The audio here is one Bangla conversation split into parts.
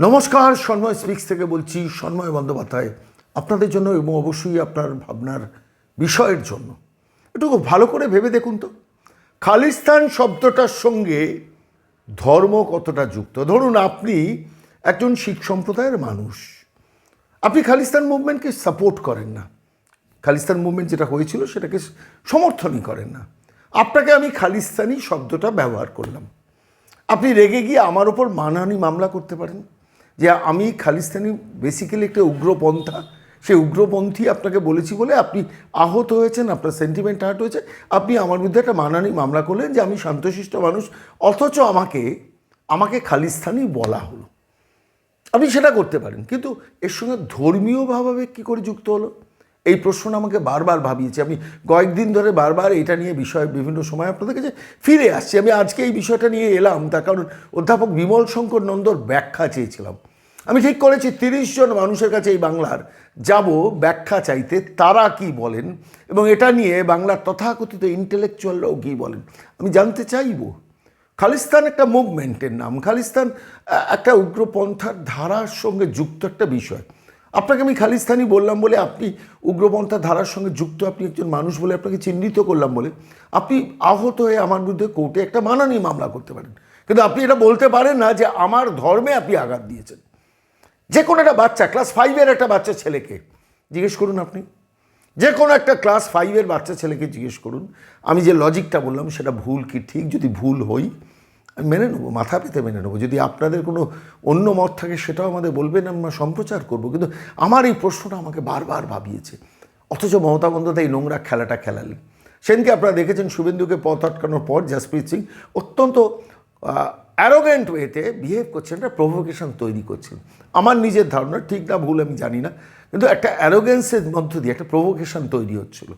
নমস্কার, সন্ময় স্পিক্স থেকে বলছি সন্ময় বন্দ্যোপাধ্যায়। আপনাদের জন্য এবং অবশ্যই আপনার ভাবনার বিষয়ের জন্য। একটু ভালো করে ভেবে দেখুন তো। খালিস্তান শব্দটার সঙ্গে ধর্ম কতটা যুক্ত? ধরুন আপনি একজন শিখ সম্প্রদায়ের মানুষ। আপনি খালিস্তান মুভমেন্টকে সাপোর্ট করেন না। খালিস্তান মুভমেন্ট যেটা হয়েছিল সেটাকে সমর্থনই করেন না। আপনাকে আমি খালিস্তানি শব্দটা ব্যবহার করলাম। আপনি রেগে গিয়ে আমার ওপর মানহানি মামলা করতে পারেন। যে আমি খালিস্তানি বেসিক্যালি একটা উগ্রপন্থা। সেই উগ্রপন্থী আপনাকে বলেছি বলে আপনি আহত হয়েছেন, আপনার সেন্টিমেন্ট হার্ট হয়েছে। আপনি আমার বিরুদ্ধে একটা মানহানি মামলা করলেন যে আমি শান্তশিষ্ট মানুষ, অথচ আমাকে আমাকে খালিস্তানি বলা হলো। আপনি সেটা করতে পারেন, কিন্তু এর সঙ্গে ধর্মীয় ভাবাবে কী করে যুক্ত হলো? এই প্রশ্নটা আমাকে বারবার ভাবিয়েছে। আমি কয়েকদিন ধরে বারবার এটা নিয়ে বিষয় বিভিন্ন সময় আপনাদের কাছে ফিরে আসছি। আমি আজকে এই বিষয়টা নিয়ে এলাম, তার কারণ অধ্যাপক বিমল শঙ্কর নন্দর ব্যাখ্যা চেয়েছিলাম। আমি ঠিক করেছি, তিরিশ জন মানুষের কাছে এই বাংলার যাব, ব্যাখ্যা চাইতে, তারা কি বলেন এবং এটা নিয়ে বাংলার তথাকথিত ইন্টেলেকচুয়ালরাও কী বলেন, আমি জানতে চাইব। খালিস্তান একটা মুভমেন্টের নাম, খালিস্তান একটা উগ্রপন্থার ধারার সঙ্গে যুক্ত একটা বিষয়। আপনাকে আমি খালিস্তানি বললাম বলে আপনি উগ্রপন্থার ধারার সঙ্গে যুক্ত, আপনি একজন মানুষ বলে আপনাকে চিহ্নিত করলাম বলে আপনি আহত হয়ে আমার বিরুদ্ধে কোর্টে একটা মানানি মামলা করতে পারেন। কিন্তু আপনি এটা বলতে পারেন না যে আমার ধর্মে আপনি আঘাত দিয়েছেন। যে কোনো একটা বাচ্চা ক্লাস ফাইভের একটা বাচ্চা ছেলেকে জিজ্ঞেস করুন আপনি। যে কোনো একটা ক্লাস ফাইভের বাচ্চা ছেলেকে জিজ্ঞেস করুন। আমি যে লজিকটা বললাম, সেটা ভুল কি? ঠিক যদি ভুল হই, আমি মেনে নেব, মাথা পেতে মেনে নেব। যদি আপনাদের কোনো অন্য মত থাকে, সেটাও আমাদের বলবেন, আমরা সম্প্রচার করব। কিন্তু আমার এই প্রশ্নটা আমাকে বারবার ভাবিয়েছে। অথচ মমতা বন্দ্যোপাধ্যায় এই নোংরা খেলাটা খেলালেন। সেদিনকে আপনারা দেখেছেন শুভেন্দুকে পথ আটকানোর পর, জাসপ্রীত সিং অত্যন্ত অ্যারোগেন্ট ওয়েতে বিহেভ করছেন, একটা প্রভোকেশন তৈরি করছেন। আমার নিজের ধারণা, ঠিক না ভুল আমি জানি না, কিন্তু একটা অ্যারোগেন্সের মধ্য দিয়ে একটা প্রভোকেশন তৈরি হচ্ছিল।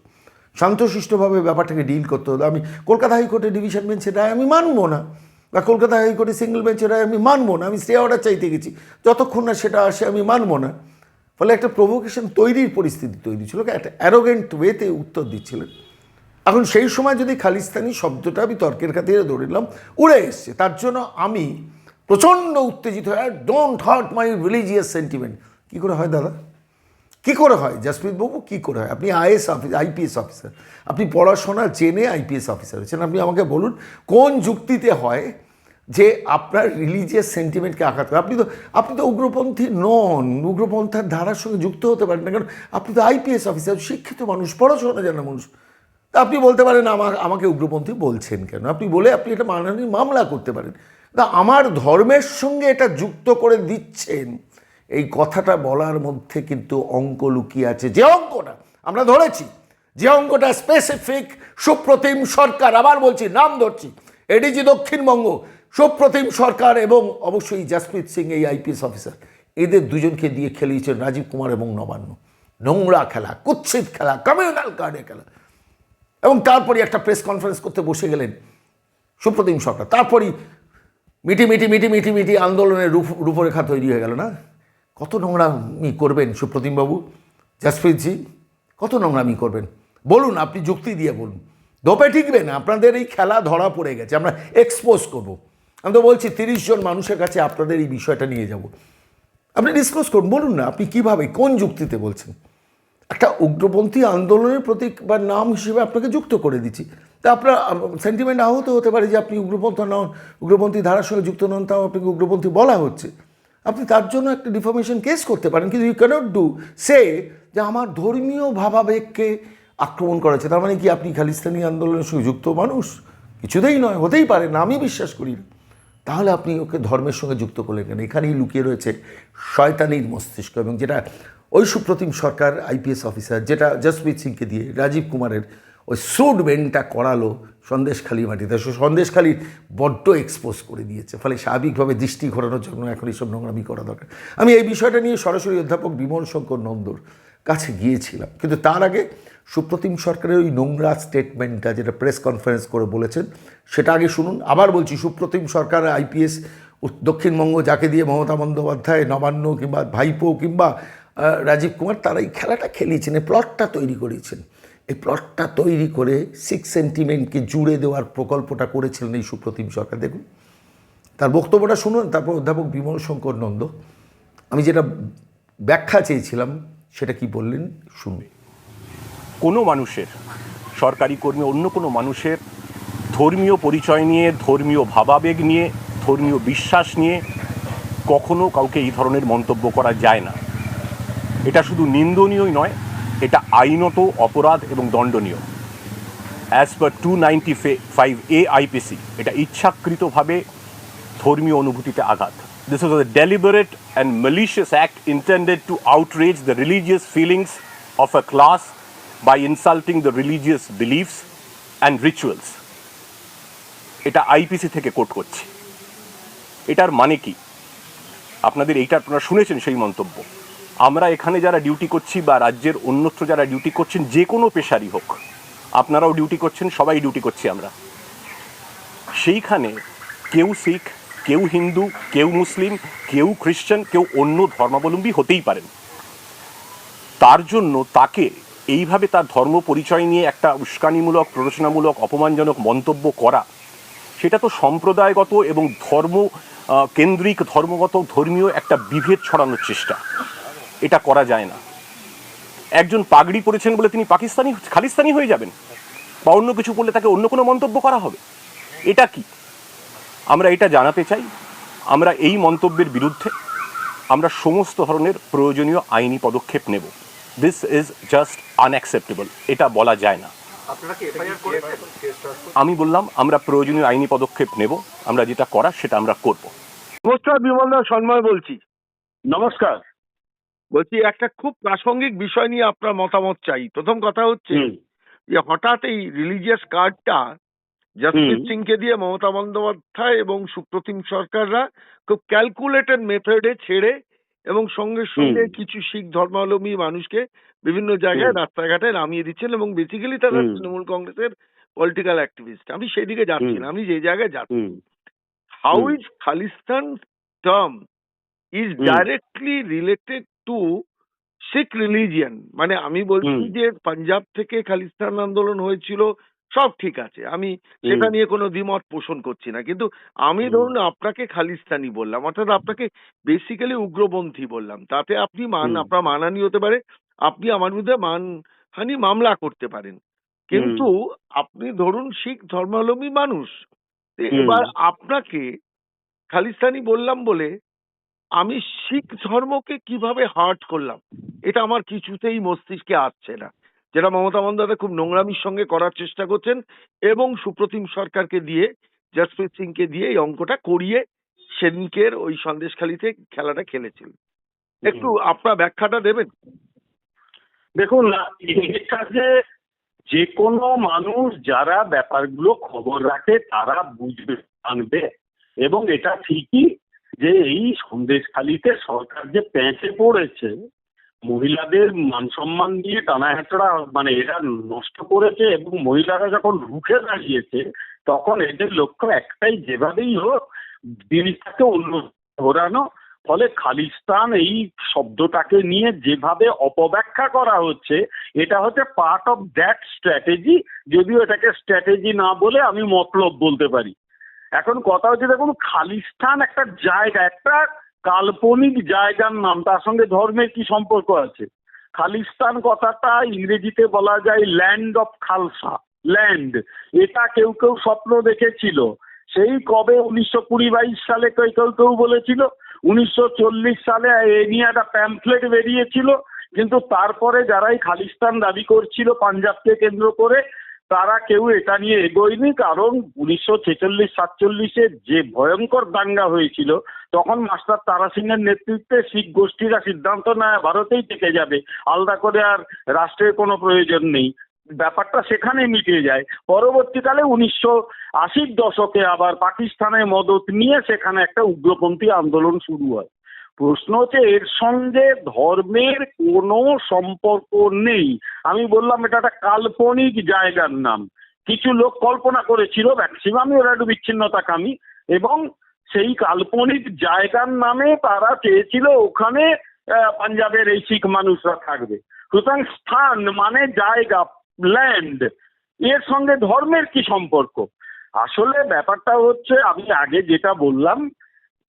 শান্তশিষ্টভাবে ব্যাপারটাকে ডিল করতে হলো। আমি কলকাতা হাইকোর্টের ডিভিশন বেঞ্চের রায় আমি মানবো না, বা কলকাতা হাইকোর্টে সিঙ্গেল বেঞ্চের রায় আমি মানবো না, আমি স্টে অর্ডার চাইতে গেছি। যতক্ষণ না সেটা আসে আমি মানবো না। ফলে একটা প্রভোকেশন তৈরির পরিস্থিতি তৈরি ছিল, একটা অ্যারোগেন্ট ওয়েতে উত্তর দিচ্ছিলেন। এখন সেই সময় যদি খালিস্তানি শব্দটা আমি তর্কের খাতিরে ধরে উড়ে এসছে। তার জন্য আমি প্রচণ্ড উত্তেজিত হয়ে don't hurt my religious sentiment কী করে হয় দাদা? কী করে হয়? জাসপ্রীত বাবু, কী করে হয়? আপনি আইএস অফিস, আইপিএস অফিসার। আপনি পড়াশোনা জেনে আইপিএস অফিসার হয়েছেন। আপনি আমাকে বলুন, কোন যুক্তিতে হয় যে আপনার রিলিজিয়াস সেন্টিমেন্টকে আঘাত করে? আপনি তো আপনি তো উগ্রপন্থী নন। উগ্রপন্থার ধারার সঙ্গে যুক্ত হতে পারেন না। কারণ আপনি তো আইপিএস অফিসার, শিক্ষিত মানুষ, পড়াশোনা জানা মানুষ। তা আপনি বলতে পারেন আমার আমাকে উগ্রপন্থী বলছেন কেন? আপনি বলে আপনি এটা মানহানি মামলা করতে পারেন। তা আমার ধর্মের সঙ্গে এটা যুক্ত করে দিচ্ছেন, এই কথাটা বলার মধ্যে কিন্তু অঙ্ক লুকিয়ে আছে। যে অঙ্কটা আমরা ধরেছি, যে অঙ্কটা স্পেসিফিক সুপ্রতিম সরকার, আবার বলছি, নাম ধরছি এডিজি দক্ষিণবঙ্গ, সুপ্রতিম সরকার এবং অবশ্যই জাসপ্রীত সিং এই আইপিএস অফিসার এদের দুজনকে দিয়ে খেলিয়েছেন রাজীব কুমার এবং নবান্ন। নোংরা খেলা, কুৎসিত খেলা কমিউনাল কার্ডে খেলা। এবং তারপরই একটা প্রেস কনফারেন্স করতে বসে গেলেন সুপ্রতিম সরকার। তারপরই মিটি মিটি মিটি মিটি মিটি আন্দোলনের রূপ, রূপরেখা তৈরি হয়ে গেল না? কত নোংরামি করবেন সুপ্রতিমবাবু? জাসপ্রীতজি কত নোংরামি করবেন? বলুন, আপনি যুক্তি দিয়ে বলুন। দোপে টিকবেন আপনাদের এই খেলা ধরা পড়ে গেছে, আমরা এক্সপোজ করব। আমি তো বলছি তিরিশ জন মানুষের কাছে আপনাদের এই বিষয়টা নিয়ে যাব। আপনি ডিসক্লোজ করুন, বলুন না, আপনি কীভাবে, কোন যুক্তিতে বলছেন? একটা উগ্রপন্থী আন্দোলনের প্রতীক বা নাম হিসেবে আপনাকে যুক্ত করে দিচ্ছি। তা আপনার সেন্টিমেন্ট আহত হতে পারে যে আপনি উগ্রপন্থা নন, উগ্রপন্থী ধারার সঙ্গে যুক্ত নন, তাও আপনাকে উগ্রপন্থী বলা হচ্ছে। আপনি তার জন্য একটা ডিফরমেশন কেস করতে পারেন, কিন্তু ইউ ক্যানট ডু সে যে আমার ধর্মীয় ভাবাবেগকে আক্রমণ করেছে। তার মানে কি আপনি খালিস্তানি আন্দোলনের সঙ্গে যুক্ত মানুষ? কিছুতেই নয়, হতেই পারে না, আমি বিশ্বাস করি তাহলে আপনি ওকে ধর্মের সঙ্গে যুক্ত করলেন কেন? এখানেই লুকিয়ে রয়েছে শয়তানির মস্তিষ্ক এবং যেটা ওই সুপ্রতিম সরকার, আইপিএস অফিসার, যেটা জসপ্রীত সিংকে দিয়ে রাজীব কুমারের ওই সুট বেনটা করালো সন্দেশখালী মাটিতে। সন্দেশখালী বড্ড এক্সপোজ করে দিয়েছে, ফলে স্বাভাবিকভাবে দৃষ্টি ঘোরানোর জন্য এখন এইসব নোংরামি করা দরকার। আমি এই বিষয়টা নিয়ে সরাসরি অধ্যাপক বিমল শঙ্কর নন্দর কাছে গিয়েছিলাম, কিন্তু তার আগে সুপ্রতিম সরকারের ওই নোংরা স্টেটমেন্টটা যেটা প্রেস কনফারেন্স করে বলেছেন, সেটা আগে শুনুন। আবার বলছি, সুপ্রতিম সরকার, আইপিএস, দক্ষিণবঙ্গ যাকে দিয়ে মমতা বন্দ্যোপাধ্যায়, নবান্ন কিংবা ভাইপো কিংবা রাজীব কুমার তারা এই খেলাটা খেলিয়েছেন, এই প্লটটা তৈরি করেছেন। এই প্লটটা তৈরি করে সিক্স সেন্টিমেন্টকে জুড়ে দেওয়ার প্রকল্পটা করেছিলেন এই সুপ্রতিম সরকার। দেখুন, তার বক্তব্যটা শুনুন, তারপর অধ্যাপক বিমল শঙ্কর নন্দ। আমি যেটা ব্যাখ্যা চেয়েছিলাম, সেটা কি বললেন? শুনবে কোনো মানুষের, সরকারি কর্মী, অন্য কোনো মানুষের ধর্মীয় পরিচয় নিয়ে, ধর্মীয় ভাবাবেগ নিয়ে, ধর্মীয় বিশ্বাস নিয়ে কখনো কাউকে এই ধরনের মন্তব্য করা যায় না। এটা শুধু নিন্দনীয়ই নয়, এটা আইনত অপরাধ এবং দণ্ডনীয়। As per two ninety five A IPC এটা ইচ্ছাকৃতভাবে ধর্মীয় অনুভূতিতে আঘাত। This was a deliberate and malicious act intended to outrage the religious feelings of a class by insulting the religious beliefs and rituals এটা আইপিসি থেকে কোট করছে। এটার মানে কি? আপনাদের এইটা আপনারা শুনেছেন সেই মন্তব্য। আমরা এখানে যারা ডিউটি করছি বা রাজ্যের অন্যত্র যারা ডিউটি করছেন, যে কোনো পেশারই হোক, আপনারাও ডিউটি করছেন, সবাই ডিউটি করছি আমরা। সেইখানে কেউ শিখ, কেউ হিন্দু, কেউ মুসলিম, কেউ খ্রিশ্চান, কেউ অন্য ধর্মাবলম্বী হতেই পারেন। তার জন্য তাকে এইভাবে তার ধর্ম পরিচয় নিয়ে একটা উস্কানিমূলক, প্ররোচনামূলক, অপমানজনক মন্তব্য করা, সেটা তো সম্প্রদায়গত এবং ধর্ম কেন্দ্রিক, ধর্মগত, ধর্মীয় একটা বিভেদ ছড়ানোর চেষ্টা। এটা করা যায় না। একজন পাগড়ি পরেছেন বলে তিনি পাকিস্তানি খালিস্তানি হয়ে যাবেন। বা অন্য কিছু করলে তাকে অন্য কোনো মন্তব্য করা হবে? এটা কি? আমরা এটা জানাতে চাই। আমরা এই মন্তব্যের বিরুদ্ধে আমরা সমস্ত ধরনের প্রয়োজনীয় আইনি পদক্ষেপ নেব। দিস ইজ জাস্ট আনঅ্যাকসেপ্টেবল এটা বলা যায় না। আমি বললাম আমরা প্রয়োজনীয় আইনি পদক্ষেপ নেব। আমরা যেটা করার সেটা আমরা করব। নমস্কার বিমলদা সন্ময় বলছি। নমস্কার। বলছি একটা খুব প্রাসঙ্গিক বিষয় নিয়ে আপনার মতামত চাই। প্রথম কথা হচ্ছে যে হঠাৎ এই রিলিজিয়াস কার্ডটা জসপ্রীত। সিংকে দিয়ে মমতা বন্দ্যোপাধ্যায় এবং সুপ্রতিম সরকাররা খুব ক্যালকুলেটেড মেথডে ছেড়ে এবং সঙ্গে সঙ্গে কিছু শিখ ধর্মাবলম্বী মানুষকে বিভিন্ন জায়গায় রাস্তাঘাটে নামিয়ে দিচ্ছেন এবং বেসিক্যালি তারা তৃণমূল কংগ্রেসের পলিটিক্যাল অ্যাক্টিভিস্ট আমি সেদিকে যাচ্ছি না আমি যে জায়গায় যাচ্ছি। হুম, how Hmm. is Khalistan term is To Sikh religion মানে আমি বলছি. যে পাঞ্জাব থেকে খালিস্তান আন্দোলন হয়েছিল সব ঠিক আছে আমি সেটা. নিয়ে কোনো দ্বিমত পোষণ করছি না কিন্তু আমি. ধরুন আপনাকে খালিস্তানি বললাম অর্থাৎ আপনাকে বেসিক্যালি উগ্রপন্থী বললাম তাতে আপনি মান. আপনার মানহানি হতে পারে আপনি আমার বিরুদ্ধে মানহানি মামলা করতে পারেন কিন্তু আপনি ধরুন শিখ ধর্মাবলম্বী মানুষ এবার আপনাকে খালিস্তানি বললাম বলে আমি শিখ ধর্মকে কীভাবে হার্ট করলাম এটা আমার কিছুতেই মস্তিষ্কে আসছে না। যেটা মমতা বন্দ্যোপাধ্যায় খুব নোংরামির সঙ্গে করার চেষ্টা করছেন এবং সুপ্রতিম সরকারকে দিয়ে জসপ্রীত সিংকে দিয়ে এই অঙ্কটা করিয়ে সেদিনকের ওই সন্দেশখালিতে খেলাটা খেলেছিল। একটু আপনার ব্যাখ্যাটা দেবেন? দেখুন এর যে কোনো মানুষ যারা ব্যাপারগুলো খবর রাখে তারা বুঝবে জানবে। এবং এটা ঠিকই যে এই সন্দেশখালিতে সরকার যে প্যাঁচে পড়েছে, মহিলাদের মান সম্মান দিয়ে টানা হেঁচড়া মানে এরা নষ্ট করেছে এবং মহিলারা যখন রুখে দাঁড়িয়েছে, তখন এদের লক্ষ্য একটাই, যেভাবেই হোক জিনিসটাকে অন্য ঘোরানো। ফলে খালিস্তান এই শব্দটাকে নিয়ে যেভাবে অপব্যাখ্যা করা হচ্ছে, এটা হচ্ছে পার্ট অফ দ্যাট স্ট্র্যাটেজি যদিও এটাকে স্ট্র্যাটেজি না বলে আমি মতলব বলতে পারি। এখন কথা হচ্ছে দেখুন, খালিস্তান একটা জায়গা, একটা কাল্পনিক জায়গার নাম, তার সঙ্গে ধর্মের কি সম্পর্ক আছে? খালিস্তান কথাটা ইংরেজিতে বলা যায় ল্যান্ড অফ খালসা ল্যান্ড এটা কেউ কেউ স্বপ্ন দেখেছিল। সেই কবে উনিশশো কুড়ি বাইশ সালে কেউ কেউ কেউ বলেছিল, উনিশশো চল্লিশ সালে এ নিয়ে একটা প্যাম্পলেট বেরিয়েছিল, কিন্তু তারপরে যারাই খালিস্তান দাবি করছিল, পাঞ্জাবকে কেন্দ্র করে তারা কেউ এটা নিয়ে এগোয়নি, কারণ উনিশশো ছেচল্লিশ, সাতচল্লিশে যে ভয়ঙ্কর দাঙ্গা হয়েছিল, তখন মাস্টার তারা সিংয়ের নেতৃত্বে শিখ গোষ্ঠীরা সিদ্ধান্ত নেয়, ভারতেই থেকে যাবে। আলাদা করে আর রাষ্ট্রের কোনো প্রয়োজন নেই। ব্যাপারটা সেখানে মিটিয়ে যায়। পরবর্তীকালে উনিশশো আশির দশকে আবার পাকিস্তানের মদত নিয়ে সেখানে একটা উগ্রপন্থী আন্দোলন শুরু হয়। প্রশ্ন হচ্ছে, এর সঙ্গে ধর্মের কোনো সম্পর্ক নেই। আমি বললাম, এটা একটা কাল্পনিক জায়গার নাম। কিছু লোক কল্পনা করেছিল ম্যাক্সিমামই ওরা একটু বিচ্ছিন্নতাকামী, এবং সেই কাল্পনিক জায়গার নামে তারা চেয়েছিল, ওখানে পাঞ্জাবের এই শিখ মানুষরা থাকবে। সুতরাং স্থান মানে জায়গা ল্যান্ড এর সঙ্গে ধর্মের কি সম্পর্ক? আসলে ব্যাপারটা হচ্ছে, আমি আগে যেটা বললাম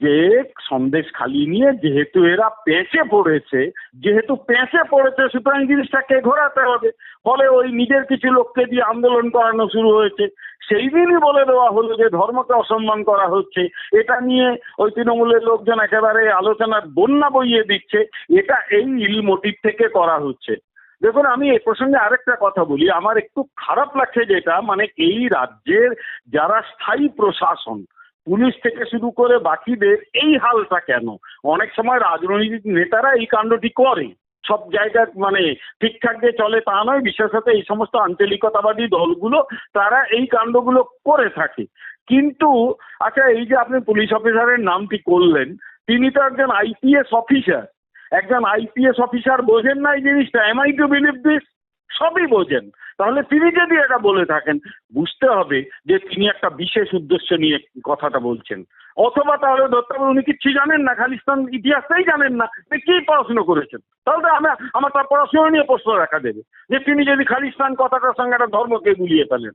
যে সন্দেশ খালি নিয়ে যেহেতু এরা পেঁচে পড়েছে, যেহেতু পেঁচে পড়েছে, সুতরাং জিনিসটাকে ঘোরাতে হবে। ফলে ওই নিজের কিছু লোককে দিয়ে আন্দোলন করানো শুরু হয়েছে। সেই দিনই বলে দেওয়া হলো যে ধর্মকে অসম্মান করা হচ্ছে। এটা নিয়ে ওই তৃণমূলের লোকজন একেবারে আলোচনার বন্যা বইয়ে দিচ্ছে। এটা এই ইল মোটিভ থেকে করা হচ্ছে। দেখুন, আমি এ প্রসঙ্গে আরেকটা কথা বলি। আমার একটু খারাপ লাগছে যেটা মানে এই রাজ্যের যারা স্থায়ী প্রশাসন পুলিশ থেকে শুরু করে বাকিদের এই হালটা কেন? অনেক সময় রাজনৈতিক নেতারা এই কাণ্ডটি করে। সব জায়গায় মানে ঠিকঠাক যে চলে তা নয় বিশেষত এই সমস্ত আঞ্চলিকতাবাদী দলগুলো, তারা এই কাণ্ডগুলো করে থাকে। কিন্তু আচ্ছা এই যে আপনি পুলিশ অফিসারের নামটি করলেন, তিনি তো একজন আইপিএস অফিসার। একজন আইপিএস অফিসার বোঝেন না এই জিনিসটা। Am I to believe this সবই বোঝেন। তাহলে তিনি যদি এটা বলে থাকেন, বুঝতে হবে যে তিনি একটা বিশেষ উদ্দেশ্য নিয়ে কথাটা বলছেন। অথবা তাহলে ধরতে উনি কিচ্ছু জানেন না, খালিস্তান ইতিহাসটাই জানেন না কি পড়াশুনো করেছেন। তাহলে তো আমার আমার তার পড়াশোনা নিয়ে প্রশ্ন রাখা দেবে যে তিনি যদি খালিস্তান কথাটার সঙ্গে একটা ধর্মকে গুলিয়ে ফেলেন।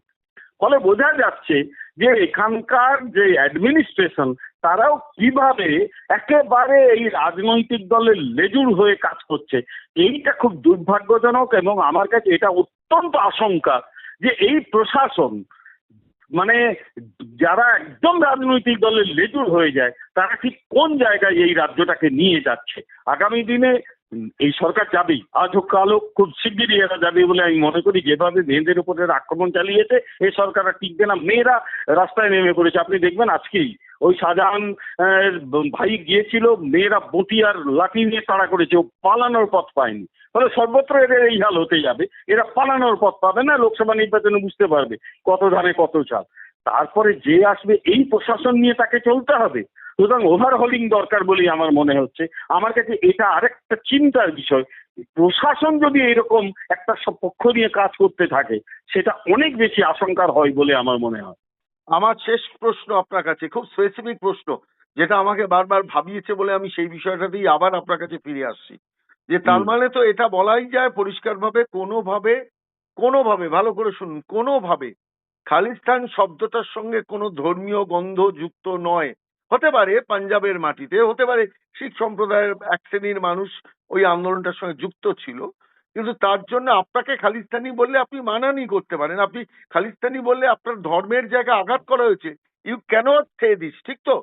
ফলে বোঝা যাচ্ছে যে এখানকার যে অ্যাডমিনিস্ট্রেশন তারাও কীভাবে একেবারে এই রাজনৈতিক দলের লেজুর হয়ে কাজ করছে, এইটা খুব দুর্ভাগ্যজনক এবং আমার কাছে এটা অত্যন্ত আশঙ্কা যে এই প্রশাসন মানে যারা একদম রাজনৈতিক দলের লেজুর হয়ে যায়, তারা ঠিক কোন জায়গায় এই রাজ্যটাকে নিয়ে যাচ্ছে? আগামী দিনে এই সরকার যাবেই। আজ হোক কাল হোক খুব শিগগিরই এরা যাবে বলে আমি মনে করি। যেভাবে মেয়েদের উপরে আক্রমণ চালিয়েছে এই সরকার আর টিকবে না। মেয়েরা রাস্তায় নেমে পড়েছে। আপনি দেখবেন আজকেই ওই শাহজাহান ভাই গিয়েছিল, মেয়েরা বটি আর লাঠি নিয়ে তাড়া করেছে। ও পালানোর পথ পায়নি। ফলে সর্বত্র এদের এই হাল হতে যাবে। এরা পালানোর পথ পাবে না, লোকসভা নির্বাচনে বুঝতে পারবে কত ধানে কত চাল তারপরে যে আসবে, এই প্রশাসন নিয়ে তাকে চলতে হবে। সুতরাং ওভারহলিং দরকার বলেই আমার মনে হচ্ছে। আমার কাছে এটা আরেকটা চিন্তার বিষয়। প্রশাসন যদি এরকম একটা পক্ষ নিয়ে কাজ করতে থাকে সেটা অনেক বেশি আশঙ্কার হয় বলে আমার মনে হয়। আমার শেষ প্রশ্ন আপনার কাছে খুব স্পেসিফিক প্রশ্ন যেটা আমাকে বারবার ভাবিয়েছে বলে আমি সেই বিষয়টাতেই আবার আপনার কাছে ফিরে আসছি। যে তার মানে তো এটা বলাই যায় পরিষ্কারভাবে কোনোভাবে কোনোভাবে ভালো করে শুনুন কোনোভাবে খালিস্তান শব্দটার সঙ্গে কোনো ধর্মীয় গন্ধ যুক্ত নয়। হতে পারে পাঞ্জাবের মাটিতে হতে পারে শিখ সম্প্রদায়ের এক শ্রেণির মানুষ ওই আন্দোলনটার সঙ্গে যুক্ত ছিল। কিন্তু তার জন্য আপনাকে খালিস্তানি বললে আপনি মানানি করতে পারেন। আপনি খালিস্তানি বললে আপনার ধর্মের জায়গায় আঘাত করা হয়েছে। ইউ ক্যানট সে দিস ঠিক তো?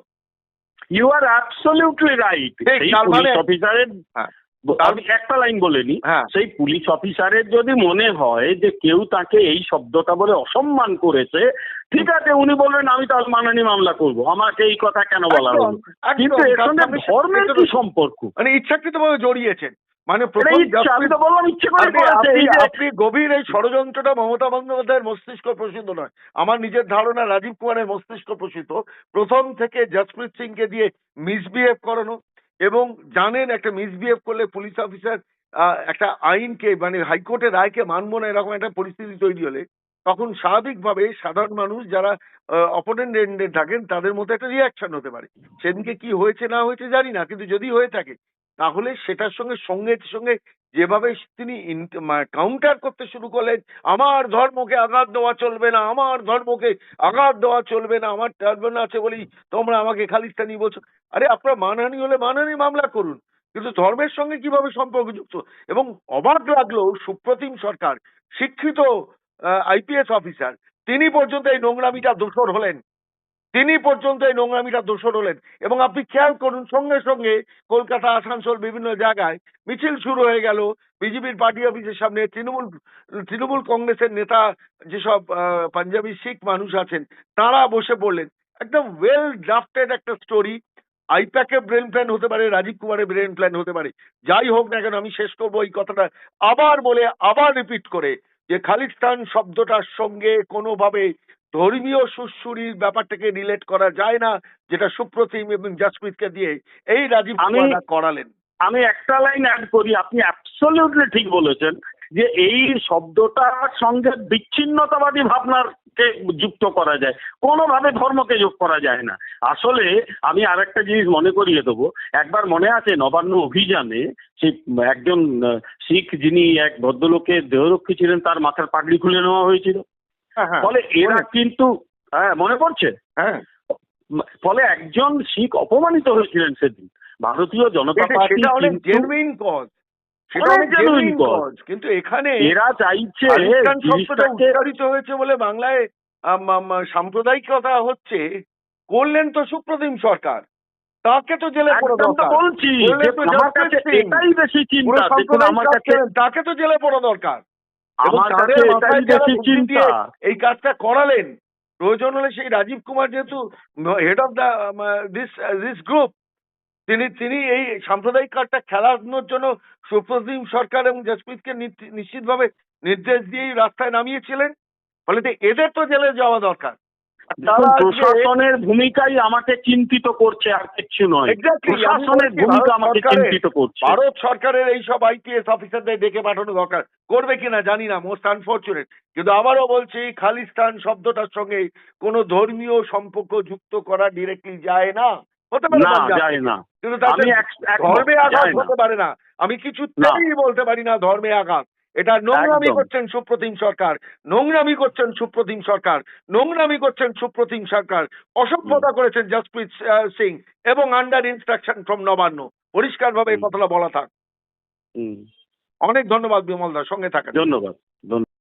ইউ আর অ্যাবসলিউটলি রাইট মানে- অফিসারের হ্যাঁ। আমি একটা লাইন বলে নি হ্যাঁ। সেই পুলিশ অফিসারের যদি মনে হয় যে কেউ তাকে এই শব্দটা বলে অসম্মান করেছে ঠিক আছে উনি বলবেন আমি তাহলে মানহানি মামলা করব। আমাকে এই কথা কেন বলা হলো? কিন্তু এর সঙ্গে ধর্মের কি সম্পর্ক? মানে ইচ্ছাকৃতভাবে জড়িয়েছেন। মানে প্রথম আমি তো বললাম ইচ্ছে করে আপনি- গভীর এই ষড়যন্ত্রটা মমতা বন্দ্যোপাধ্যায়ের মস্তিষ্ক প্রসিদ্ধ নয়। আমার নিজের ধারণা রাজীব কুমারের মস্তিষ্ক প্রসিদ্ধ প্রথম থেকে জসপ্রীত সিংকে দিয়ে মিসবিহেভ করানো। এবং জানেন একটা মিসবিহেভ করলে পুলিশ অফিসার একটা আইনকে মানে হাইকোর্টের রায়কে মানবো না, এরকম একটা পরিস্থিতি তৈরি হলে, তখন স্বাভাবিকভাবে সাধারণ মানুষ যারা অপোনেন্ট থাকেন, তাদের মধ্যে একটা রিয়াকশন হতে পারে। সেদিনকে কি হয়েছে না হয়েছে জানি না, কিন্তু যদি হয়ে থাকে তাহলে সেটার সঙ্গে সঙ্গে সঙ্গে যেভাবে তিনি কাউন্টার করতে শুরু করলেন, আমার ধর্মকে আঘাত দেওয়া চলবে না, আমার ধর্মকে আঘাত দেওয়া চলবে না, আমার টার্বান আছে বলেই তোমরা আমাকে খালিস্তানি বলছো। আরে আপনার মানহানি হলে মানহানি মামলা করুন, কিন্তু ধর্মের সঙ্গে কীভাবে সম্পর্কযুক্ত? এবং অবাক লাগল সুপ্রতিম সরকার, শিক্ষিত আইপিএস অফিসার তিনি পর্যন্ত এই নোংরামিটা দোষর হলেন। তিনি পর্যন্ত এই নোংরামিটা দোষর হলেন। এবং আপনি খেয়াল করুন, সঙ্গে সঙ্গে কলকাতা, আসানসোল বিভিন্ন জায়গায় মিছিল শুরু হয়ে গেল। বিজেপির পার্টি অফিসের সামনে তৃণমূল তৃণমূল কংগ্রেসের নেতা যেসব পাঞ্জাবি শিখ মানুষ আছেন, তারা বসে পড়লেন একদম ওয়েল ড্রাফটেড একটা স্টোরি আইপ্যাকের ব্রেন প্ল্যান হতে পারে, রাজীব কুমারের ব্রেন প্ল্যান হতে পারে। যাই হোক না কেন, আমি শেষ করব এই কথাটা আবার বলে, আবার রিপিট করে। যে খালিস্তান শব্দটার সঙ্গে কোনোভাবে ধর্মীয় সুশ্রুরির ব্যাপারটাকে রিলেট করা যায় না যেটা সুপ্রতিম এবং জাসপ্রীতকে দিয়ে। এই রাজীব করালেন। আমি একটা লাইন অ্যাড করি আপনি অ্যাবসলিউটলি ঠিক বলেছেন। যে এই শব্দটার সঙ্গে বিচ্ছিন্নতাবাদী ভাবনার কে যুক্ত করা যায়? কোনোভাবে ধর্মকে যোগ করা যায় না। আসলে আমি আরেকটা জিনিস মনে করিয়ে দেবো। একবার মনে আছে নবান্ন অভিযানে সেই একজন শিখ যিনি এক ভদ্রলোকের দেহরক্ষী ছিলেন তার মাথার পাগড়ি খুলে নেওয়া হয়েছিল। হ্যাঁ, ফলে এরা কিন্তু হ্যাঁ মনে পড়ছে? হ্যাঁ। ফলে একজন শিখ অপমানিত হয়েছিলেন সেদিন। ভারতীয় জনতা পার্টি জেনুইন কজ কিন্তু এখানে এরা চাইছে শব্দটা উচ্চারিত হয়েছে বলে বাংলায় সাম্প্রদায়িকতা হচ্ছে করলেন তো সুপ্রতিম সরকার তাকে তো জেলে পড়া দরকার। বলছি এটাই বেশি চিন্তা দেখুন আমার কাছে তাকে তো জেলে পড়া দরকার। আমার কাছে এটাই বেশি চিন্তা। এই কাজটা করালেন প্রয়োজন হলে সেই রাজীব কুমার যেহেতু head of the this this group তিনি তিনি এই সাম্প্রদায়িক কার্ডটা খেলানোর জন্য সুপ্রতিম সরকার এবং জসপ্রীতকে নিশ্চিতভাবে নির্দেশ দিয়েই রাস্তায় নামিয়েছিলেন। ফলে এদের তো জেলে যাওয়া দরকার। প্রশাসনের ভূমিকাই আমাকে চিন্তিত করছে আর কিছু নয়। প্রশাসনের ভূমিকা আমাকে চিন্তিত করছে। ভারত সরকারের এই সব আইপিএস অফিসারদের ডেকে পাঠানো দরকার। করবে কিনা জানি না মোস্ট আনফর্চুনেট। কিন্তু আবারও বলছি খালিস্তান শব্দটার সঙ্গে কোনো ধর্মীয় সম্পর্ক যুক্ত করা ডিরেক্টলি যায় না। হতে পারে না যায় না। কিন্তু আমি ধর্মে আঘাত হতে পারে না। আমি কিছুতেই বলতে পারি না ধর্মে আঘাত। এটা নোংরামি করছেন সুপ্রতিম সরকার। নোংরামি করছেন সুপ্রতিম সরকার। নোংরামি করছেন সুপ্রতিম সরকার। অসভ্যতা করেছেন জসপ্রীত সিং এবং আন্ডার ইনস্ট্রাকশন ফ্রম নবান্ন। পরিষ্কারভাবে এই কথাটা বলা থাক। অনেক ধন্যবাদ বিমল দা সঙ্গে থাকেন। ধন্যবাদ। ধন্যবাদ।